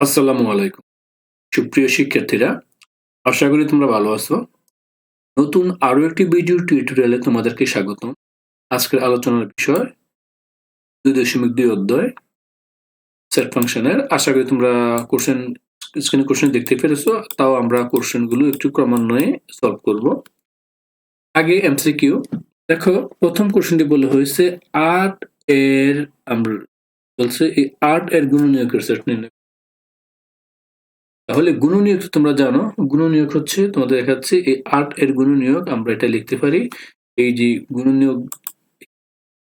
আসসালামু আলাইকুম। সুপ্রিয় শিক্ষার্থীরা, আশা করি তোমরা ভালো আছো। নতুন আরও একটি ভিডিও টিউটোরিয়ালে তোমাদেরকে স্বাগতম। আজকের আলোচনার বিষয় দুই দশমিক দুই অধ্যায় সেট ফাংশনের আশা করি তোমরা কোশ্চেন স্ক্রিনে কোশ্চেন দেখতে পেরেছ, তাও আমরা কোশ্চেনগুলো একটু ক্রমান্বয়ে সলভ করব। আগে এমসিকিউ দেখো, প্রথম কোশ্চেনটি বলে হয়েছে আট এর, আমরা বলছে এই আট এর গুণনীয়কের সেট নির্ণয় তাহলে গুণনীয়ক তোমরা জানো, গুণনীয়ক হচ্ছে তোমাদের দেখাচ্ছে, এই আট এর গুণনীয়ক আমরা এটা লিখতে পারি। এই যে গুণনীয়ক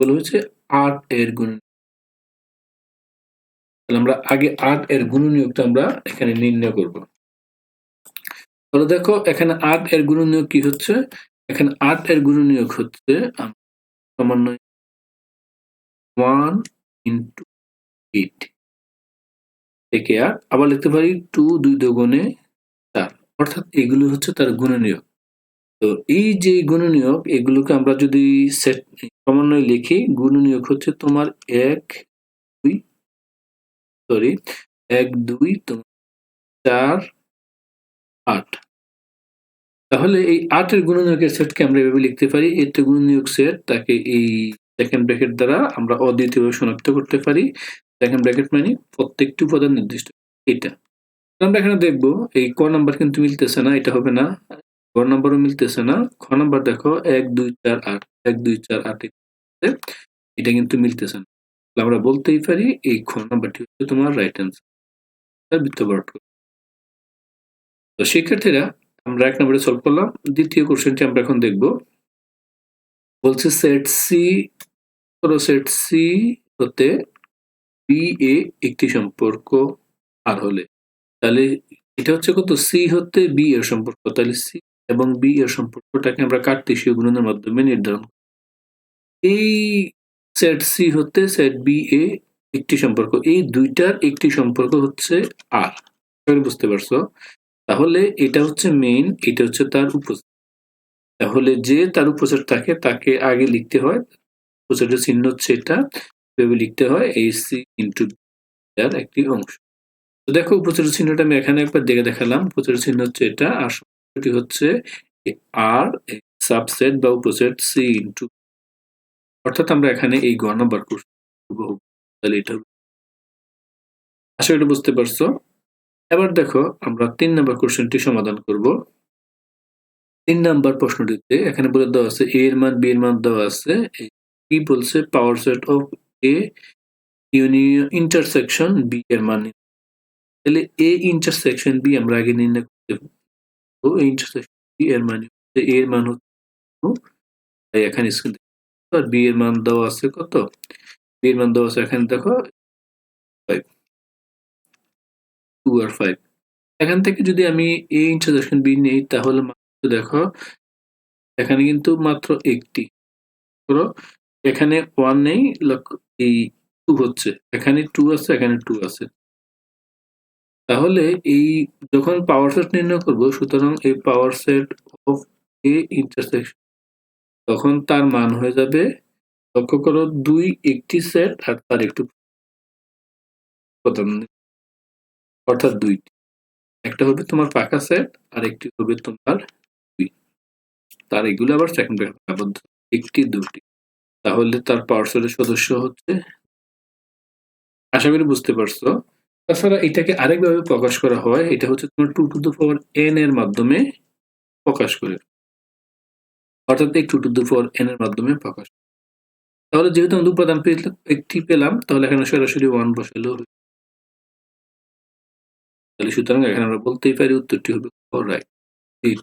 বলা হচ্ছে আট এর গুণ আমরা আগে আট এর গুণনীয়কটা আমরা এখানে নির্ণয় করব। তাহলে দেখো, এখানে আট এর গুণনীয়ক কি হচ্ছে? এখানে আট এর গুণনীয়ক হচ্ছে সমন্বয় ওয়ান ইন্টু এইট থেকে আট আবার লিখতে পারি টু দুই দোগুণে চার। অর্থাৎ এগুলো হচ্ছে তার গুণনীয়ক তো এই যে গুণনীয়ক এগুলোকে আমরা যদি সেট ক্রমান্বয়ে লিখি গুণনীয়ক হচ্ছে তোমার এক, দুই সরি এক, দুই, তোমার চার, আট। তাহলে এই আটের গুণনীয়কের সেটকে আমরা এভাবে লিখতে পারি। একটা গুণনীয়ক সেট তাকে এই সেকেন্ড ব্র্যাকেট দ্বারা আমরা অদ্বিতীয়ভাবে শনাক্ত করতে পারি। সেকেন্ড ব্র্যাকেট মানে প্রত্যেকটি উপাদান নির্দিষ্ট। এটা আমরা এখানে দেখব, এই ক নাম্বার কিন্তু মিলতেছে না, এটা হবে না। গ নাম্বারও মিলতেছে না। খ নাম্বার দেখো, এক, দুই, চার, আট। এক, দুই, চার, আট এটা কিন্তু মিলতেছে না। আমরা বলতেই পারি এই খ নাম্বারটি হচ্ছে তোমার রাইট অ্যান্সার বৃত্তবর্গ। তো শিক্ষার্থীরা, আমরা এক নম্বরে সলভ করলাম। দ্বিতীয় কোশ্চেনটি আমরা এখন দেখব। বলছে সেট সি সেট সি হতে বি এ একটি সম্পর্ক আর হলে। তাহলে এটা হচ্ছে কত? সি হতে বি এর সম্পর্ক। তাহলে সি এবং বি এর সম্পর্কটাকে আমরা কার্তেশীয় গুণনের মাধ্যমে নির্ধারণ এই সেট সি হতে সেট বি এ একটি সম্পর্ক। এই দুইটার একটি সম্পর্ক হচ্ছে আর। বুঝতে পারছ? তাহলে এটা হচ্ছে মেইন এটা হচ্ছে তার উপসেট। তাহলে যে তার উপসেট থাকে, তাকে আগে লিখতে হয়। উপসেটের চিহ্ন হচ্ছে এটা। লিখতে হয় এই সি ইন্টু তার একটি অংশ। তো দেখো উপসেটের চিহ্নটা আমি এখানে একবার দেখে দেখালাম। উপসেটের চিহ্ন হচ্ছে এটা, আর সম্পর্কটি হচ্ছে আর সাবসেট বা উপসেট সি ইন্টু অর্থাৎ আমরা এখানে এই গ নাম্বার তাহলে এটা আশা করি বুঝতে পারছ। এবার দেখো আমরা তিন নম্বর কোশ্চেনটি সমাধান করব। তিন নাম্বার প্রশ্নটিতে এখানে বলে দেওয়া আছে এ এর মান বি এর মান দেওয়া আছে। কি বলছে? Power set of A intersection B এর মান তাহলে এ ইন্টারসেকশন বি আমরা আগে নির্ণয় করতে তো ইন্টারসেকশন বি এর মান এ এর মান হচ্ছে এখানে স্ক্রিন আর বি এর মান দেওয়া আছে কত? বি এর মান দেওয়া আছে এখানে দেখো ফাইভ টু আর ফাইভ এখান থেকে যদি আমি এ ইন্টারসেকশন বি নেই, তাহলে মাত্র দেখো, এখানে কিন্তু মাত্র একটি। এখানে ওয়ান নেই এই টু হচ্ছে। এখানে টু আছে, এখানে টু আছে। তাহলে এই যখন পাওয়ার সেট নির্ণয় করব, সুতরাং এই power set of A intersection তখন তার মান হয়ে যাবে, লক্ষ্য করো দুই একটি সেট আর তার একটু অর্থাৎ দুইটি। একটা হবে তোমার পাকা সেট আর একটি হবে তোমার দুই। তার এগুলো আবার সেকেন্ড একটি দুটি। তাহলে তার পাওয়ার সেটের সদস্য হচ্ছে। আশা করি বুঝতে পারছ। তাছাড়া এটাকে আরেকভাবে প্রকাশ করা হয়, এটা হচ্ছে তোমার two to the power n এর মাধ্যমে প্রকাশ করে। অর্থাৎ এই two to the power n এর মাধ্যমে প্রকাশ তাহলে যেহেতু আমি উপাদান একটি পেলাম, তাহলে এখানে সরাসরি ওয়ান বসালেও তাহলে সুতরাং এখানে আমরা বলতেই পারি উত্তরটি হবে রাইট এই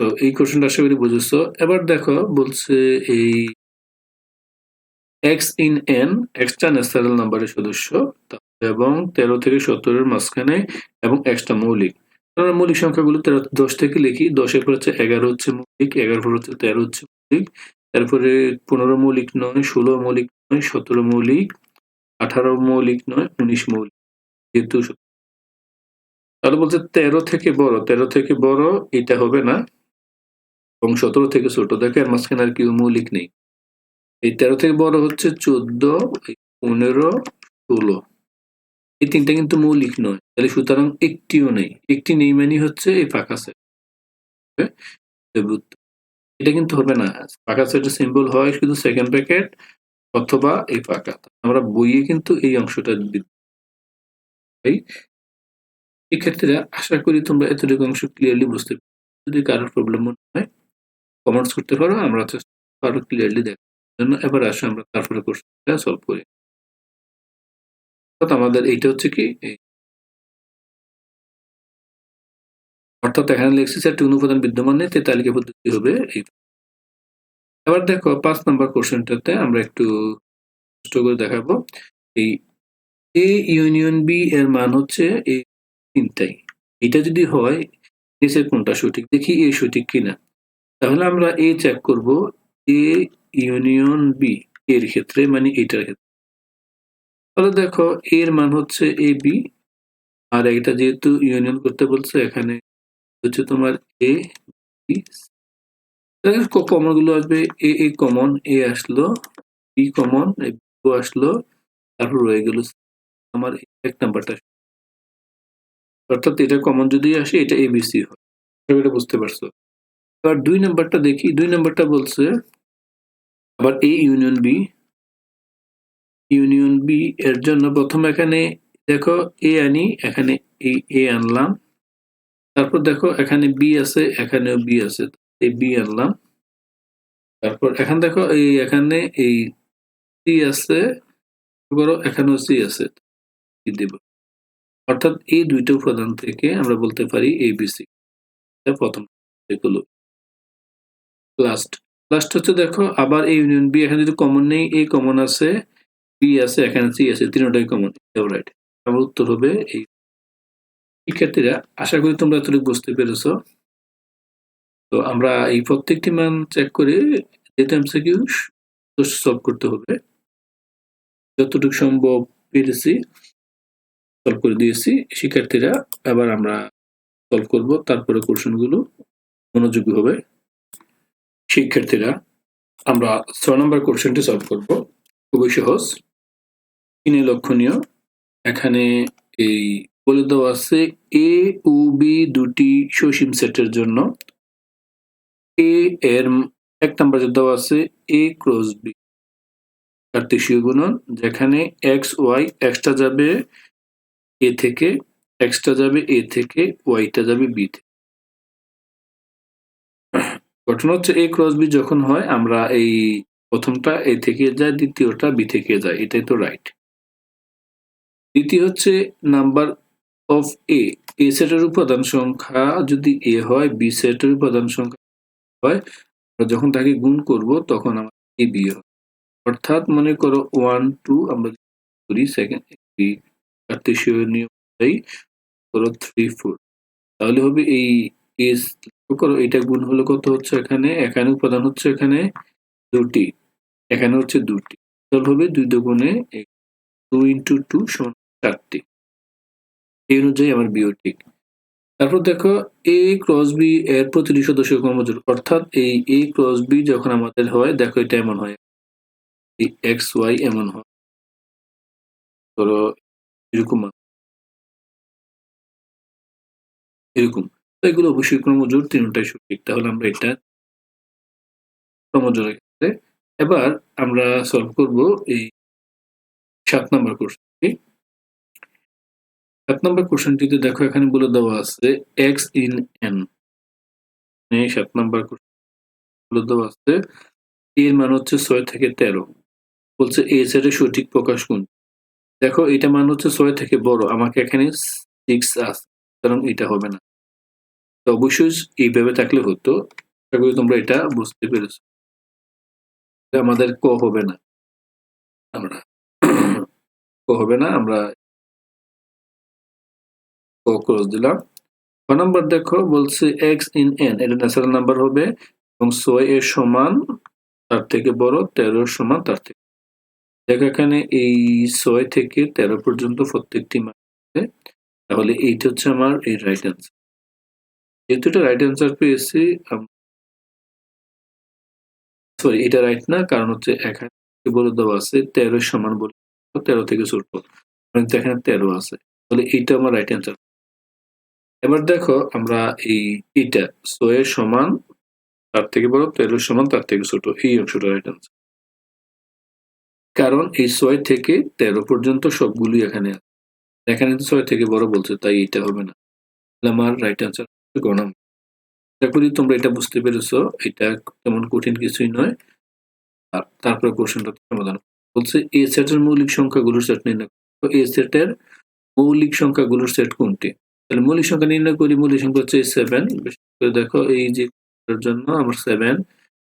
তো এই কোশ্চেনটা আশা করি বুঝেছ। এবার দেখো বলছে এই এক্স ইন এন এক্সটা ন্যাচারাল নাম্বারের সদস্য, এবং তেরো থেকে সত্তরের মাঝখানে, এবং এক্সটা মৌলিক। মৌলিক সংখ্যাগুলো তেরো, দশ থেকে লিখি, দশের পর হচ্ছে এগারো হচ্ছে মৌলিক এগারো পর হচ্ছে তেরো হচ্ছে মৌলিক, তারপরে পনেরো মৌলিক নয়, ষোলো মৌলিক নয়, সতেরো মৌলিক, আঠারো মৌলিক নয়, উনিশ মৌলিক, যেহেতু তাহলে বলছে তেরো থেকে বড়, তেরো থেকে বড়, এটা হবে না এবং সতেরো থেকে ছোট দেখে আর মাঝখানে আর কেউ মৌলিক নেই। এই তেরো থেকে বড় হচ্ছে চোদ্দ পনেরো, ষোলো। এই তিনটা কিন্তু মৌলিক নয়, তাহলে সুতরাং একটিও নেই। একটি নেই মানে হচ্ছে এই ফাঁকা সেট। এটা কিন্তু হবে না। ফাঁকা সেটের সিম্বল হয় শুধু সেকেন্ড প্যাকেট অথবা এই ফাঁকা। আমরা বইয়ে কিন্তু এই অংশটা এই শিক্ষার্থীরা আশা করি তোমরা এতটুকু অংশ ক্লিয়ারলি বুঝতে যদি কারোর প্রবলেম মনে হয় কমেন্টস করতে পারো, আমরা চেষ্টা ক্লিয়ারলি দেখার জন্য এবার আসে আমরা তারপরে কোশ্চেনটা সলভ করি। অর্থাৎ আমাদের এইটা হচ্ছে কি অর্থাৎ এখানে লেখছি চারটি অনুপাদান বিদ্যমান নেই তালিকা পদ্ধতি হবে এই এবার দেখো, পাঁচ নাম্বার কোশ্চেনটাতে আমরা একটু কষ্ট করে দেখাবো। এই এ ইউনিয়ন বি এর মান হচ্ছে এই তিনটাই। এটা যদি হয়, নিচের কোনটা সঠিক? দেখি এ সঠিক কিনা। তাহলে আমরা এ চেক করব এ ইউনিয়ন বি এর ক্ষেত্রে মানে এটার ক্ষেত্রে। তাহলে দেখো এর মান হচ্ছে এ বি আর এটা যেহেতু ইউনিয়ন করতে বলছে, এখানে হচ্ছে তোমার এ বি কমনগুলো আসবে এ এ কমন এ আসলো বি কমন আসলো, তারপর রয়ে গেল আমার এক নাম্বারটা অর্থাৎ এটা কমন যদি আসে, এটা এবিসি হয়। এটা বুঝতে পারছ? এবার দুই নাম্বারটা দেখি। দুই নাম্বারটা বলছে, আবার A union B union B এর জন্য প্রথম এখানে দেখো এ আনি, এখানে এই এ আনলাম। তারপর দেখো এখানে বি আছে, এখানেও বি আছে এই বি আনলাম। তারপর এখান দেখো এই এখানে এই সি আছে করো, এখানেও সি আছে দেব। অর্থাৎ এই দুইটা উপাদান থেকে আমরা বলতে পারি এবিসি প্রথম এগুলো। লাস্ট লাস্ট হচ্ছে দেখো, আবার এই ইউনিয়ন বি এখানে যদি কমন নেই, এই কমন আছে বি আছে, এখানে সি আছে, তিনটাই কমন রাইট আমার উত্তর হবে এই। শিক্ষার্থীরা, আশা করি তোমরা এতটুকু বুঝতে পেরেছ। তো আমরা এই প্রত্যেকটি মান চেক করে যেটা এমসিকিউ সলভ করতে হবে। যতটুকু সম্ভব পেরেছি সলভ করে দিয়েছি। শিক্ষার্থীরা, এবার আমরা সলভ করব, তারপরে কোশ্চেনগুলো মনোযোগী হবে। শিক্ষার্থীরা, আমরা ছয় নম্বর কোশ্চেনটি সলভ করব। খুবই সহজ। কিনে লক্ষণীয়। এখানে এই বলে দেওয়া আছে এ ও বি দুটি সসীম সেটের জন্য। এ এর এক নম্বর দেওয়া আছে এ ক্রস বি কার্তেশীয় গুণন, যেখানে এক্স ওয়াই এক্সটা যাবে এ থেকে এক্সটা যাবে এ থেকে ওয়াইটা যাবে বি থেকে। ঘটনা হচ্ছে এ ক্রস বি যখন হয়, আমরা এই প্রথমটা এ থেকে যায়, দ্বিতীয়টা বি থেকে যায়, এটাই তো রাইট দ্বিতীয় হচ্ছে নাম্বার অফ এ এ সেটের উপাদান সংখ্যা যদি এ হয় বি সেটের উপাদান সংখ্যা হয়, আমরা যখন তাকে গুণ করব, তখন আমার এ বি হয়। অর্থাৎ মনে করো ওয়ান টু আমরা করি সেকেন্ড কার্তেশীয় নিয়ম অনুযায়ী করো থ্রি ফোর তাহলে হবে এই এস করো, এটা গুণ হলো কত হচ্ছে এখানে? এখানে উপাদান হচ্ছে এখানে দুটি। এখানে হচ্ছে দুটি। তাহলে হবে দুই দুগুণে টু ইন্টু টু সমান চারটি। এই অনুযায়ী আমার বিও ঠিক। তারপর দেখো এ ক্রস বি এর প্রতিটি সদস্য কর্মজোর অর্থাৎ এই এ ক্রস বি যখন আমাদের হয়, দেখো এটা এমন হয়। এক্স ওয়াই এমন হয়। ধরো, এরকম এরকম। এগুলো অবশ্যই ক্রমজোর তিনটাই সঠিক। তাহলে আমরা এটা ক্রমজোরের ক্ষেত্রে এবার আমরা সলভ করব এই সাত নম্বর কোশ্চেনটি সাত নম্বর কোশ্চেনটিতে দেখো এখানে বলে দেওয়া আছে এক্স ইন এন সাত নম্বর বলে দেওয়া আছে এর মান হচ্ছে ছয় থেকে তেরো। বলছে এ সেটের সঠিক প্রকাশ কোন দেখো এটা মান হচ্ছে ছয় থেকে বড়। আমাকে এখানে সিক্স আছে, কারণ এটা হবে না। তো অবশ্যই এইভাবে থাকলে হতো। তোমরা এটা বুঝতে পেরেছ। আমাদের ক হবে না। আমরা ক হবে না, আমরা ক ক্রস দিলাম। ক নাম্বার দেখো, বলছে এক্স ইন এন এটা ন্যাচারাল নাম্বার হবে এবং ছয় এর সমান তার থেকে বড়, তেরো সমান তার থেকে দেখো এখানে এই ছয় থেকে তেরো পর্যন্ত প্রত্যেকটি মান তাহলে এইটা হচ্ছে আমার এই রাইট অ্যান্সার যেহেতু এটা রাইট অ্যান্সার পেয়েছি সরি এটা রাইট না, কারণ হচ্ছে এখানে বলে দেওয়া আছে, তেরো সমান বলে তেরো থেকে কিন্তু এখানে তেরো আছে। তাহলে এইটা আমার রাইট অ্যান্সার এবার দেখো আমরা এই সমান, তার থেকে বড় তেরোর সমান, তার থেকে ছোট, এই অংশটা রাইট অ্যান্সার কারণ এই ছয় থেকে তেরো পর্যন্ত সবগুলি এখানে আছে। এখানে তো ছয় থেকে বড় বলছে, তাই এটা হবে না। আমার রাইট অ্যান্সার গণাম আশা করি তোমরা এটা বুঝতে পেরেছ, এটা তেমন কঠিন কিছুই নয়। আর তারপরে কোশ্চেনটা সমাধান। বলছে এ সেটের মৌলিক সংখ্যাগুলোর সেট নির্ণয়। এ সেটের মৌলিক সংখ্যাগুলোর সেট কোনটি? তাহলে মৌলিক সংখ্যা নির্ণয় করি, মৌলিক সংখ্যা হচ্ছে সেভেন দেখো, এই যে জন্য আমার সেভেন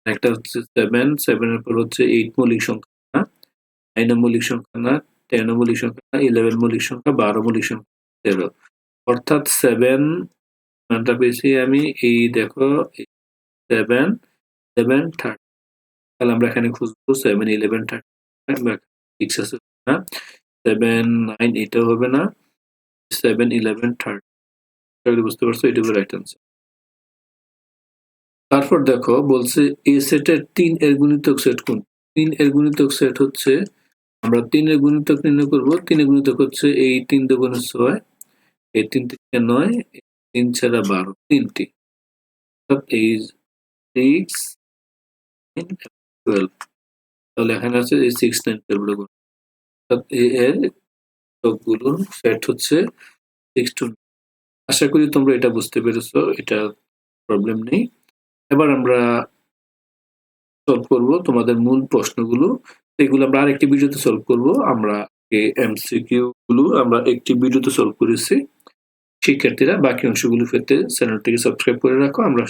একটা হচ্ছে সেভেন সেভেনের পর হচ্ছে এইট মৌলিক সংখ্যা, না? নাইন মৌলিক সংখ্যা না টেন মৌলিক সংখ্যা না ইলেভেন মৌলিক সংখ্যা, বারো মৌলিক সংখ্যা, তেরো। অর্থাৎ সেভেন মানটা পেয়েছি আমি এই দেখো সেভেন সেভেন থার্টি তাহলে আমরা এখানে খুঁজবো সেভেন ইলেভেন থার্টি সিক্স আছে সেভেন নাইন এটাও হবে না। সেভেন ইলেভেন থার্টি বুঝতে পারছ এটা হবে রাইট আনসার তারপর দেখো, বলছে এ সেটের তিন এর গুণিতক সেট কোন? তিন এর গুণিতক সেট হচ্ছে, আমরা তিন এর গুণিতক নির্ণয় করব। তিন এর গুণিতক হচ্ছে এই তিন দুগুণে ছয়। এই তিন থেকে নয় তিন ছাড়া বারো, তিনটি। সিক্স টুয়েলভ তাহলে এখানে আছে এই সিক্স নাইন টুয়েলভ এর সবগুলোর সেট হচ্ছে সিক্স টু আশা করি তোমরা এটা বুঝতে পেরেছ, এটা প্রবলেম নেই। এবার আমরা সলভ করব তোমাদের মূল প্রশ্নগুলো। এগুলো আমরা আরেকটি ভিডিওতে সলভ করব। আমরা এমসিকিউ গুলো আমরা একটি ভিডিওতে সলভ করেছি। শিক্ষার্থীরা বাকি অংশগুলো ক্ষেত্রে চ্যানেলটিকে সাবস্ক্রাইব করে রাখো। আমরা